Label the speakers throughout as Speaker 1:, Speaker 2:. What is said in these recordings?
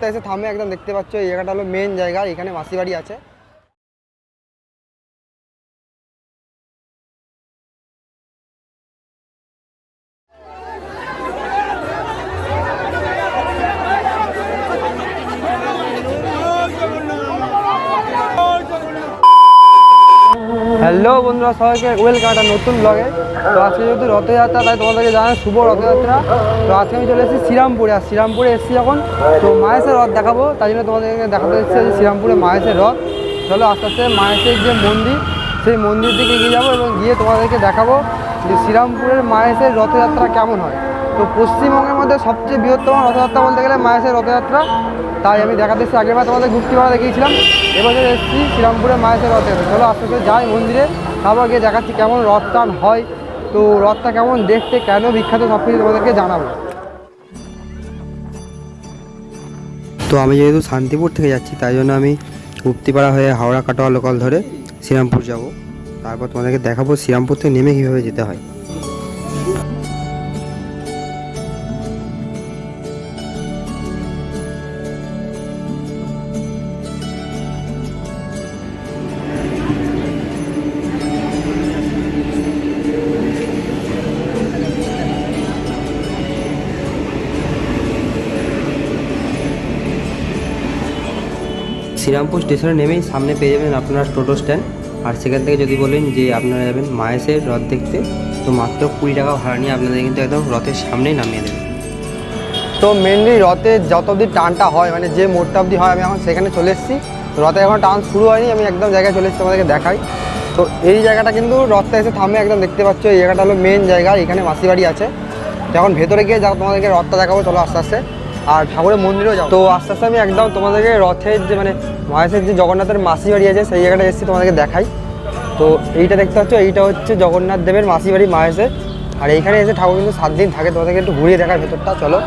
Speaker 1: রথটা এসে থামে একদম, দেখতে পাচ্ছ এই জায়গাটা হলো মেন জায়গা, এখানে মাসি বাড়ি আছে। হ্যালো বন্ধুরা, সবাইকে ওয়েলকাম একটা নতুন ব্লগে তো আজকে যেহেতু রথযাত্রা, তাই তোমাদেরকে জানাই শুভ রথযাত্রা। তো আজকে আমি চলে এসেছি শ্রীরামপুরে, আর শ্রীরামপুরে এসেছি যখন তো মায়েসের রথ দেখাবো, তাই জন্য তোমাদেরকে দেখাতে এসেছি যে শ্রীরামপুরে মায়েসের রথ। চলো আস্তে আস্তে মায়েসের যে মন্দির, সেই মন্দির দিকে এগিয়ে যাব এবং গিয়ে তোমাদেরকে দেখাবো যে শ্রীরামপুরের মায়েসের রথযাত্রা কেমন হয়। তো পশ্চিমবঙ্গের মধ্যে সবচেয়ে বৃহত্তম রথযাত্রা বলতে গেলে মায়েসের রথযাত্রা। তাই আমি দেখাতে এসেছি আগেরবার তোমাদের গুপ্তিপাড়া দেখিয়েছিলাম। এবছর এসেছি শ্রীরামপুরে মায়েসের রথযাত্রা চলো আস্তে আস্তে যাই মন্দিরে, তারপর গিয়ে দেখাচ্ছি কেমন রথ টান হয়। তো রথটা কেমন, দেখতে কেন বিখ্যাত সব কিছু তোমাদেরকে জানাব। তো আমি যেহেতু শান্তিপুর থেকে যাচ্ছি, তাই জন্য আমি উপতিপাড়া হয়ে হাওড়া কাটোয়া লোকাল ধরে শ্রীরামপুর যাব। তারপর তোমাদেরকে দেখাবো শ্রীরামপুর থেকে নেমে কীভাবে যেতে হয়। শ্রীরামপুর স্টেশনে নেমেই সামনে পেয়ে যাবেন আপনার টোটো স্ট্যান্ড। আর সেখান থেকে যদি বলেন যে আপনারা যাবেন মায়েসের রথ দেখতে, তো মাত্র কুড়ি টাকা ভাড়া নিয়ে আপনাদের কিন্তু একদম রথের সামনেই নামিয়ে দেবেন তো মেনলি রথে যত অবধি টানটা হয় মানে যে মোড়টা অবধি হয়, আমি এখন সেখানে চলে এসেছি। রথে এখন টান শুরু হয়নি, আমি একদম জায়গায় চলে এসেছি আমাদেরকে দেখাই। তো এই জায়গাটা কিন্তু রথটা এসে থামে একদম দেখতে পাচ্ছ, এই জায়গাটা হলো মেন জায়গা, এখানে মাসিবাড়ি আছে। যখন ভেতরে গিয়ে যা তোমাদেরকে রথটা দেখাবো, চলো আস্তে আস্তে। আর ঠাকুরের মন্দিরেও যাব। তো আস্তে আস্তে আমি একদম তোমাদেরকে রথের যে মানে মহেশের যে জগন্নাথের মাসি বাড়ি আছে, সেই জায়গাটা এসেছি তোমাদেরকে দেখাই। তো এইটা দেখতে পাচ্ছ, এইটা হচ্ছে জগন্নাথ দেবের মাসি বাড়ি মাহেশের। আর এইখানে এসে ঠাকুর কিন্তু সাত দিন থাকে, তোমাদেরকে একটু ঘুরিয়ে দেখার ভেতরটা, চলো।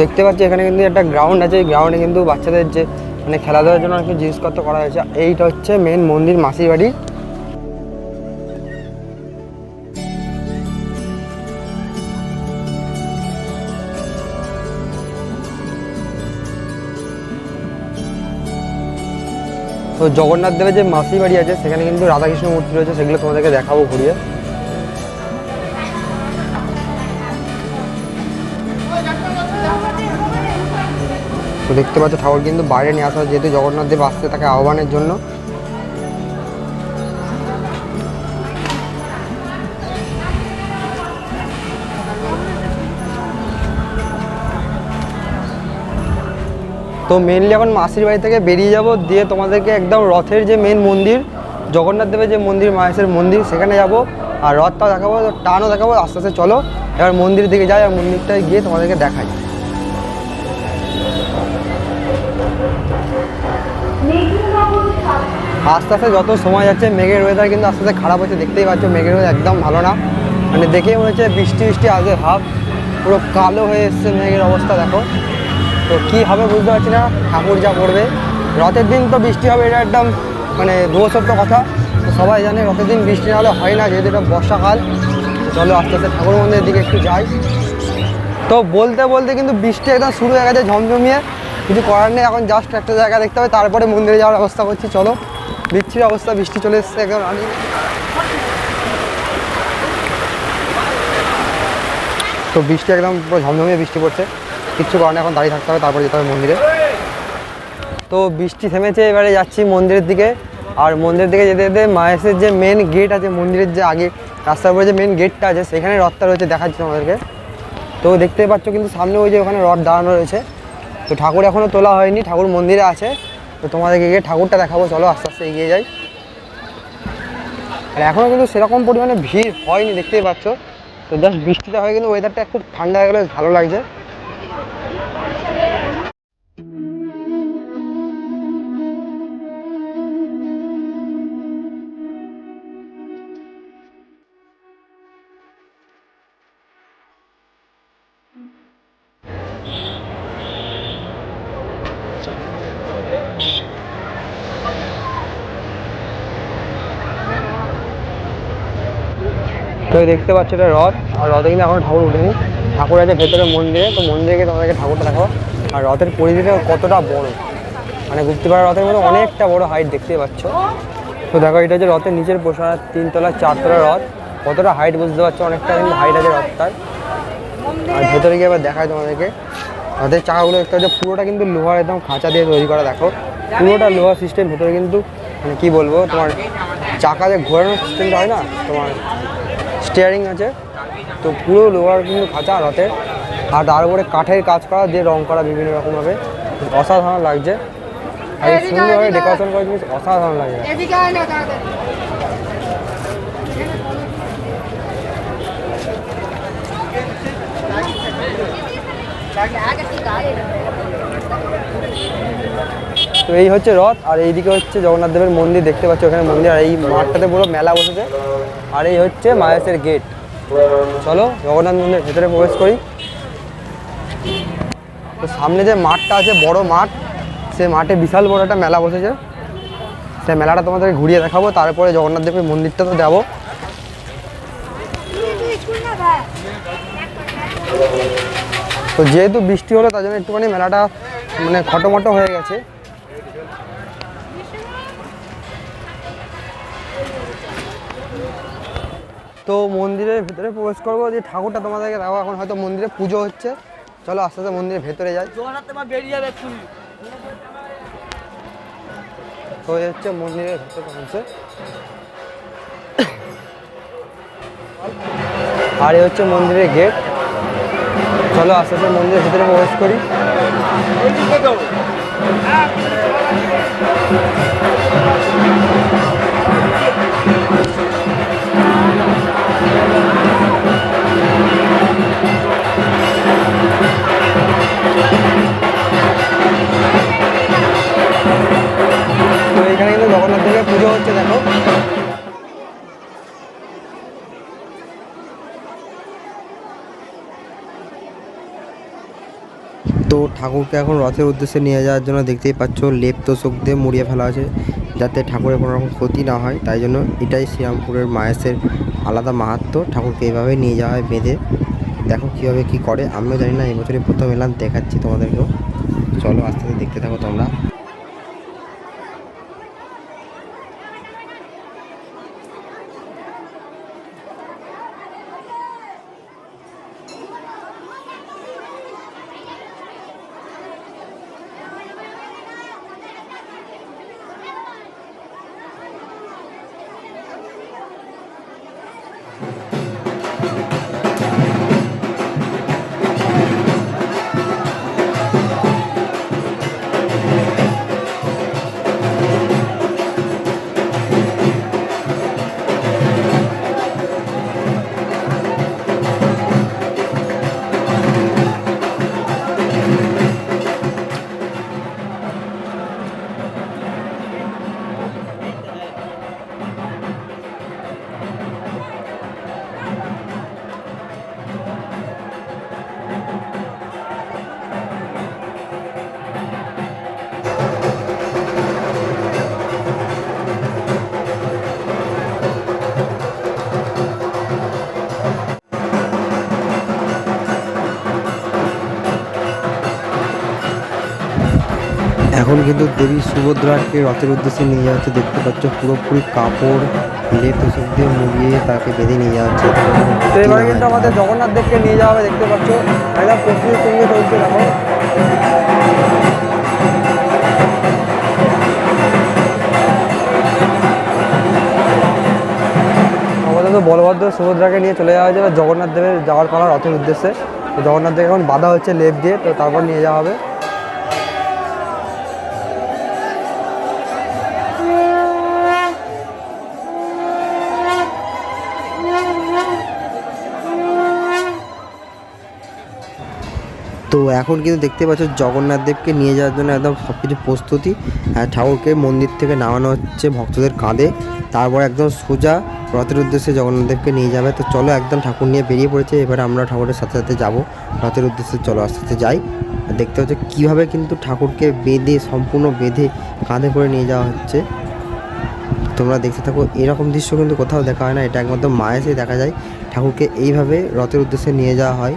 Speaker 1: দেখতে পাচ্ছি, এখানে কিন্তু একটা গ্রাউন্ড আছে, এই গ্রাউন্ডে কিন্তু বাচ্চাদের যে মানে খেলাধুলার জন্য অনেক জিনিসপত্র করা হয়েছে। এইটা হচ্ছে মেন মন্দির মাসির বাড়ি। তো জগন্নাথ দেবের যে মাসি বাড়ি আছে, সেখানে কিন্তু রাধাকৃষ্ণ মূর্তি রয়েছে, সেগুলো তোমাদেরকে দেখাবো ঘুরিয়ে। তো দেখতে পাচ্ছ, ঠাকুর কিন্তু বাইরে নিয়ে আসা যেহেতু জগন্নাথ দেব আসতে তাকে আহ্বানের জন্য তো মেনলি এখন মাসির বাড়ি থেকে বেরিয়ে যাব, দিয়ে তোমাদেরকে একদম রথের যে মেন মন্দির, জগন্নাথ দেবের যে মন্দির মাহেশের মন্দির, সেখানে যাব। আর রথটা দেখাবো, টানও দেখাবো, আস্তে আস্তে চলো। এবার মন্দির দিকে যাই, আর মন্দিরটায় গিয়ে তোমাদেরকে দেখাই। আস্তে আস্তে যত সময় যাচ্ছে, মেঘের ওয়েদার কিন্তু আস্তে আস্তে খারাপ হচ্ছে, দেখতেই পাচ্ছ, মেঘের ওয়েদার একদম ভালো না। মানে দেখেই মনে হচ্ছে বৃষ্টি বৃষ্টি আসবে ভাব, পুরো কালো হয়ে এসছে মেঘের অবস্থা, দেখো। তো কী হবে বুঝতে পারছি না, ঠাকুর যা পড়বে রথের দিন তো বৃষ্টি হবে, এটা একদম মানে দুবছর তো কথা সবাই জানে রথের দিন বৃষ্টি না হলে হয় না, যেহেতু এটা বর্ষাকাল। চলো আস্তে আস্তে ঠাকুর মন্দিরের দিকে একটু যাই। তো বলতে বলতে কিন্তু বৃষ্টি একদম শুরু হয়ে গেছে ঝমঝমিয়ে। কিছু করার নেই, এখন জাস্ট একটা জায়গা দেখতে হবে, তারপরে মন্দিরে যাওয়ার ব্যবস্থা করছি, চলো। বিচ্ছির অবস্থা, বৃষ্টি চলে এসছে একদম রানি তো বৃষ্টি একদম পুরো ঝমঝমিয়ে বৃষ্টি পড়ছে। কিচ্ছু কারণে এখন দাঁড়িয়ে থাকতে হবে, তারপরে যেতে হবে মন্দিরে। তো বৃষ্টি থেমেছে, এবারে যাচ্ছি মন্দিরের দিকে। আর মন্দিরের দিকে যেতে যেতে মায়েসের যে মেন গেট আছে, মন্দিরের যে আগে রাস্তার উপরে যে মেন গেটটা আছে, সেখানে রথটা রয়েছে, দেখাচ্ছি আমাদেরকে তো দেখতে পাচ্ছ কিন্তু সামনে ওই যে ওখানে রথ দাঁড়ানো রয়েছে। তো ঠাকুর এখনও তোলা হয়নি, ঠাকুর মন্দিরে আছে। তো তোমাদেরকে গিয়ে ঠাকুরটা দেখাবো, চলো আস্তে আস্তে এগিয়ে যাই। আর এখনও কিন্তু সেরকম পরিমাণে ভিড় হয়নি, দেখতেই পাচ্ছ। তো জাস্ট বৃষ্টিটা হয়ে কিন্তু ওয়েদারটা খুব ঠান্ডা হয়ে গেলে ভালো লাগছে। তো দেখতে পাচ্ছ এটা রথ আর রথে কিন্তু এখন ঠাকুর উঠেনি। ঠাকুর আছে ভেতরে মন্দিরে, তো মন্দিরে গিয়ে তোমাদেরকে ঠাকুরটা দেখাবো। আর রথের পরিধিটা কতটা বড়। মানে গুপ্তিপাড়া রথের মধ্যে অনেকটা বড় হাইট দেখতে পাচ্ছ। তো দেখো, এটা হচ্ছে রথের নিচের পোষা তিনতলা, চারতলা রথ কতটা হাইট বুঝতে পারছ? অনেকটা কিন্তু হাইট আছে রথটার আর ভেতরে গিয়ে আবার দেখায় তোমাদেরকে। রথের চাকাগুলো দেখতে হচ্ছে পুরোটা কিন্তু লোহার একদম খাঁচা দিয়ে তৈরি করা, দেখো। পুরোটা লোহার সিস্টেম ভেতরে কিন্তু মানে কী বলব? তোমার চাকা যে ঘোরানোর সিস্টেমটা হয় না? তোমার স্টিয়ারিং আছে। তো পুরো লোহার কিন্তু খাঁচা রাতে আর তার উপরে কাঠের কাজ করা দিয়ে রং করা বিভিন্ন রকমভাবে। অসাধারণ লাগছে। আর সুন্দরভাবে ডেকোরেশন করা জিনিস অসাধারণ লাগে। তো এই হচ্ছে রথ, আর এইদিকে হচ্ছে জগন্নাথ দেবের মন্দির, দেখতে পাচ্ছি ওখানে মন্দির, আর এই মাঠটাতে পুরো মেলা বসেছে। আর এই হচ্ছে মায়াসের গেট চলো জগন্নাথ মন্দিরের ভেতরে প্রবেশ করি। তো সামনে যে মাঠটা আছে, বড় মাঠ, সে মাঠে বিশাল বড় একটা মেলা বসেছে। সেই মেলাটা তোমাদেরকে ঘুরিয়ে দেখাবো, তারপরে জগন্নাথ দেবের মন্দিরটা তো যাব। তো যেহেতু বৃষ্টি হলো, তার জন্য একটুখানি মেলাটা মানে খটোমটো হয়ে গেছে। তো মন্দিরের ভেতরে প্রবেশ করব যে ঠাকুরটা তোমাদেরকে দেখো এখন হয়তো মন্দিরে পুজো হচ্ছে। চলো আস্তে আস্তে মন্দিরের ভেতরে যাই। তো হচ্ছে মন্দিরের ভেতরে পৌঁছে আর এই হচ্ছে মন্দিরের গেট। চলো আস্তে আস্তে মন্দিরের ভিতরে প্রবেশ করি। তো জগন্নাথ দেবের পুজো হচ্ছে, দেখো।
Speaker 2: তো ঠাকুরকে এখন রথের উদ্দেশ্যে নিয়ে যাওয়ার জন্য দেখতেই পাচ্ছ, লেপ তোষক দিয়ে মুড়িয়ে ফেলা আছে, যাতে ঠাকুরের কোনো রকম ক্ষতি না হয়, তাই জন্য এটাই শ্রীরামপুরের মায়েসের আলাদা মাহাত্ম্য, ঠাকুরকে এইভাবে নিয়ে যাওয়া হয়, বেঁধে। দেখো কীভাবে কী করে, আমিও জানি না এই বছরই প্রথম এলাম দেখাচ্ছি তোমাদেরকেও। চলো আস্তে আস্তে দেখতে থাকো তোমরা। এখন কিন্তু দেবী সুভদ্রাকে রথের উদ্দেশ্যে নিয়ে যাওয়া হচ্ছে দেখতে পাচ্ছ পুরোপুরি কাপড় লেপ তোষক দিয়ে মুড়িয়ে তাকে বেঁধে নিয়ে যাওয়া হচ্ছে
Speaker 1: তো এবারে কিন্তু আমাদের জগন্নাথ দেবকে নিয়ে যাওয়া হবে দেখতে পাচ্ছ। একদম প্রস্তুতি সঙ্গে চলছে দেখো। তো বলভদ্র সুভদ্রাকে নিয়ে চলে যাওয়া যাবে জগন্নাথ দেবের যাওয়ার পালা রথের উদ্দেশ্যে। তো জগন্নাথ দেব এখন বাধা হচ্ছে লেপ দিয়ে তো তারপর নিয়ে যাওয়া হবে।
Speaker 2: তো এখন কিন্তু দেখতে পাচ্ছ জগন্নাথ দেবকে নিয়ে যাওয়ার জন্য একদম সব কিছু প্রস্তুতি। ঠাকুরকে মন্দির থেকে নামানো হচ্ছে ভক্তদের কাঁধে। তারপর একদম সোজা রথের উদ্দেশ্যে জগন্নাথ দেবকে নিয়ে যাবে। তো চলো একদম ঠাকুর নিয়ে বেরিয়ে পড়েছে। এবার আমরা ঠাকুরের সাথে সাথে যাব। রথের উদ্দেশ্যে চলো আস্তে আস্তে যাই। আর দেখতে হচ্ছে কীভাবে কিন্তু ঠাকুরকে বেঁধে, সম্পূর্ণ বেঁধে কাঁধে করে নিয়ে যাওয়া হচ্ছে। তোমরা দেখতে থাকো, এরকম দৃশ্য কিন্তু কোথাও দেখা হয় না। এটা একমাত্র মায়েসে দেখা যায়। ঠাকুরকে এইভাবে রথের উদ্দেশ্যে নিয়ে যাওয়া হয়।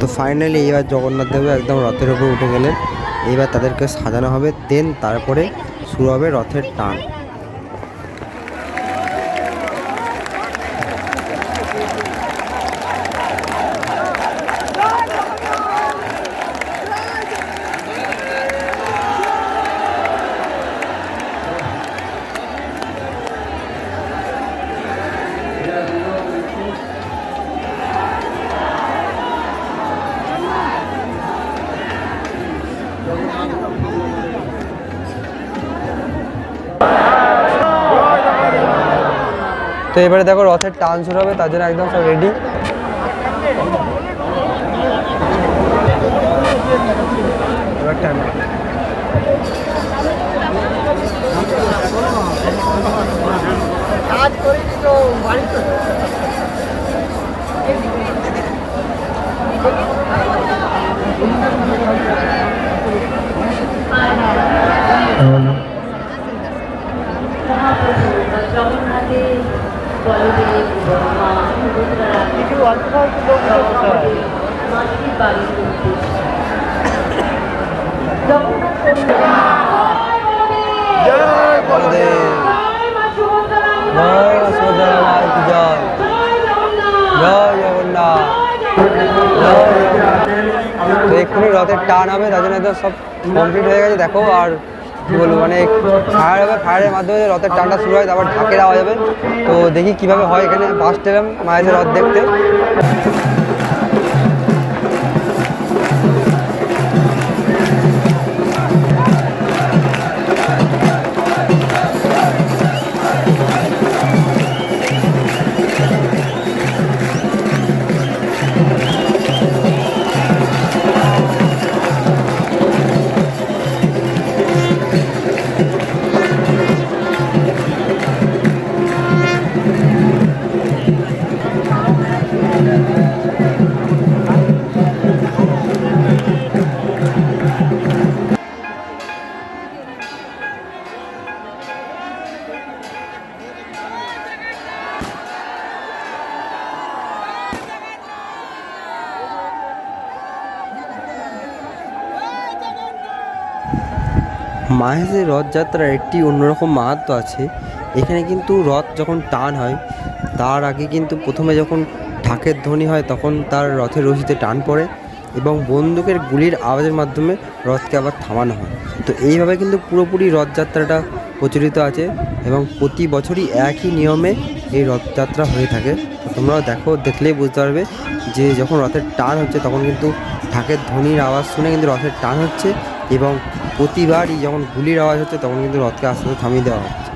Speaker 2: তো ফাইনালি এবার জগন্নাথ দেব একদম রথের উপর উঠে গেলেন। এবার তাদেরকে সাজানো হবে দেন তারপরে শুরু হবে রথের টান।
Speaker 1: তো এবারে দেখো রথের টান শুরু হবে তার জন্য একদম সব রেডি এবার টান। টান হবে, তার জন্য সব কমপ্লিট হয়ে গেছে। দেখো, আর কি বলব মানে ফায়ার হবে ফায়ারের মাধ্যমে রথের টানটা শুরু হয়, তারপর ঢাকের আওয়াজ যাবে তো দেখি কীভাবে হয় এখানে ফার্স্ট এলাম মায়ের রথ দেখতে।
Speaker 2: মাহেশের রথযাত্রার একটি অন্যরকম মাহাত্ম আছে। এখানে কিন্তু রথ যখন টান হয়, তার আগে কিন্তু প্রথমে যখন ঢাকের ধ্বনি হয়, তখন তার রথের রশিতে টান পড়ে এবং বন্দুকের গুলির আওয়াজের মাধ্যমে রথকে আবার থামানো হয়। তো এইভাবে কিন্তু পুরোপুরি রথযাত্রাটা প্রচলিত আছে এবং প্রতি বছরই একই নিয়মে এই রথযাত্রা হয়ে থাকে। তো তোমরাও দেখো, দেখলেই বুঝতে পারবে যে যখন রথের টান হচ্ছে, তখন কিন্তু ঢাকের ধ্বনির আওয়াজ শুনে কিন্তু রথের টান হচ্ছে এবং প্রতিবারই যখন গুলির আওয়াজ হচ্ছে তখন কিন্তু রথকে আস্তে আস্তে থামিয়ে দেওয়া হচ্ছে